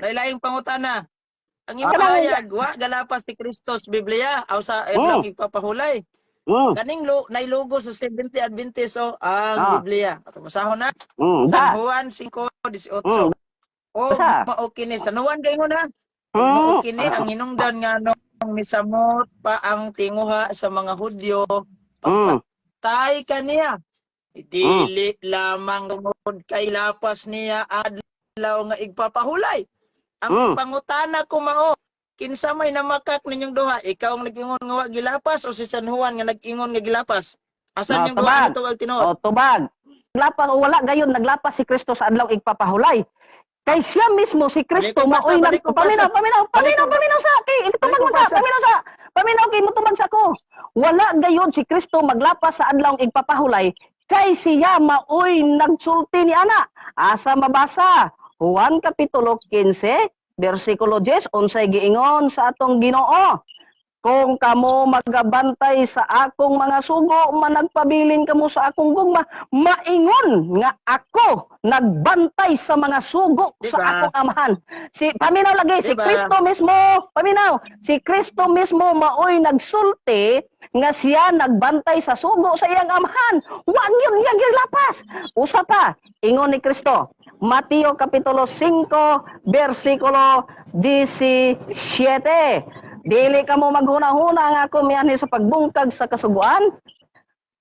Lain-laing pangutana. Ang Ah, ipahayag, wa galapas si Kristos Biblia aw sa Oh. ibang ipapahulay. Mm. Kaning lo, nailugo sa 70 Adventist o ang Ah. Biblia. Ato masahon na. Mm. San. Juan 5:18. Mm. O Basa. mao kini sa nuwan kay na. Mm. Mao kini ang hinungdan nga nung misamot pa ang tinguha sa mga Hudyo Mm. tay kaniya. Dili lamang tungod kay lapas niya adlaw nga igpapahulay. Ang Mm. pangutana ko mao, kinsa may namakak ninyong duha? Ikaw ang nag-ingon nga gilapas o si San Juan nga nag-ingon nga gilapas? Asan Ah, yung duha nito ang tinuod? O tubag. Naglapas o wala gayon naglapas si Kristo sa adlaw igpapahulay. Kay siya mismo si Kristo maoy nag paminaw paminaw paminaw paminaw sa kay ito ka basa. paminaw sa paminaw kay mutubag sa ko. Wala gayon si Kristo maglapas sa adlaw igpapahulay kay siya maoy nagsulti ni ana. Asa mabasa? Juan kapitulo 15 bersikulo 10 unsay giingon sa atong Ginoo. Kung kamo magabantay sa akong mga sugo, managpabilin kamo sa akong gugma, maingon nga ako nagbantay sa mga sugo Diba? sa akong amahan. Si paminaw lagi si Diba? Kristo mismo, paminaw, si Kristo mismo maoy nagsulti nga siya nagbantay sa sugo sa iyang amahan. Wa gyud yang lapas. Usa pa, ingon ni Kristo. Mateo kapitulo 5 bersikulo 17. Dili ka mo maghuna-huna nga ako miyanhi sa pagbungkag sa kasuguan.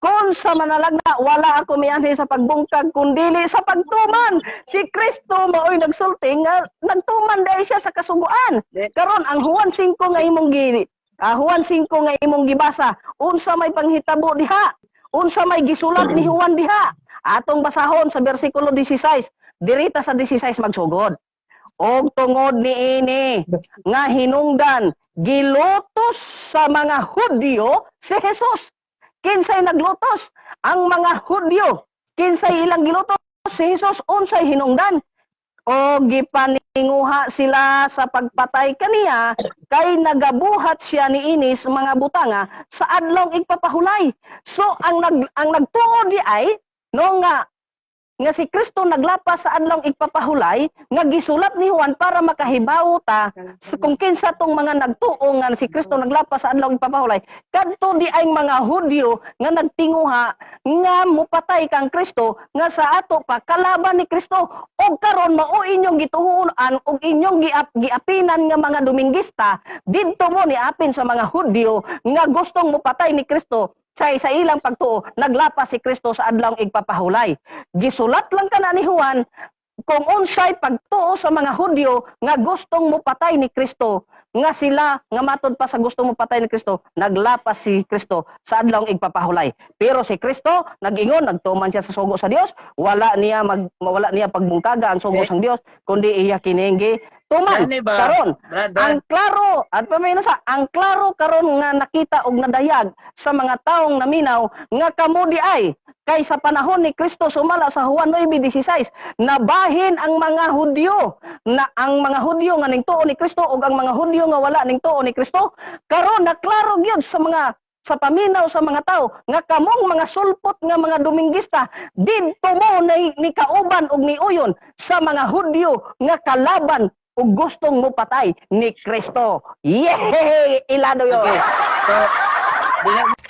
Kung sa manalagna, wala ako miyanhi sa pagbungkag, kundili sa pagtuman. Si Kristo maoy nagsulti nga nagtuman dahil siya sa kasuguan. Karon ang Juan 5 nga imong gi ah, Juan 5 nga imong gibasa, unsa may panghitabo diha? Unsa may gisulat ni Juan diha? Atong basahon sa bersikulo 16. Dirita sa 16 magsugod. Og tungod ni ini nga hinungdan gilutos sa mga Hudyo si Jesus. Kinsay naglutos? Ang mga Hudyo. Kinsay ilang gilutos si Jesus unsay hinungdan? O gipaninguha sila sa pagpatay kaniya kay nagabuhat siya ni inis mga butanga sa adlaw igpapahulay. So ang nag ang nagtuo di ay no nga nga si Kristo naglapas sa adlaw igpapahulay nga gisulat ni Juan para makahibaw ta kung kinsa tong mga nagtuo nga si Kristo naglapas sa adlaw igpapahulay kadto di ay mga Hudyo nga nagtinguha nga mupatay kang Kristo nga sa ato pa kalaban ni Kristo. Og karon mao inyong gituhuan og inyong giap, giapinan nga mga Dominguista didto mo ni apin sa mga Hudyo nga gustong mupatay ni Kristo sa sa ilang pagtuo naglapas si Kristo sa adlaw igpapahulay. Gisulat lang kana ni Juan kung unsay pagtuo sa mga Hudyo nga gustong mupatay ni Kristo. Nga sila nga matod pa sa gustong mupatay ni Kristo naglapas si Kristo sa adlaw igpapahulay. Pero si Kristo nagingon nagtuman siya sa sugo sa Dios wala niya mag wala niya pagbungkaga ang sugo Eh. sang Dios kundi iya kiningi tuman Gani ba? karon. Ang klaro at pamayna sa ang klaro karon nga nakita og nadayag sa mga taong naminaw nga kamo di ay kay sa panahon ni Kristo sumala sa Juan 9:16 nabahin ang mga Hudyo na ang mga Hudyo nga ning tuo ni Kristo ug ang mga Hudyo nga wala ning tuo ni Kristo. Karon naklaro gyud sa mga sa paminaw sa mga tao nga kamong mga sulpot nga mga Dominguista didto mo ni, ni kauban og ni uyon sa mga Hudyo nga kalaban ug gustong mo patay ni Kristo. Yehey! Ilado yun. Okay. So,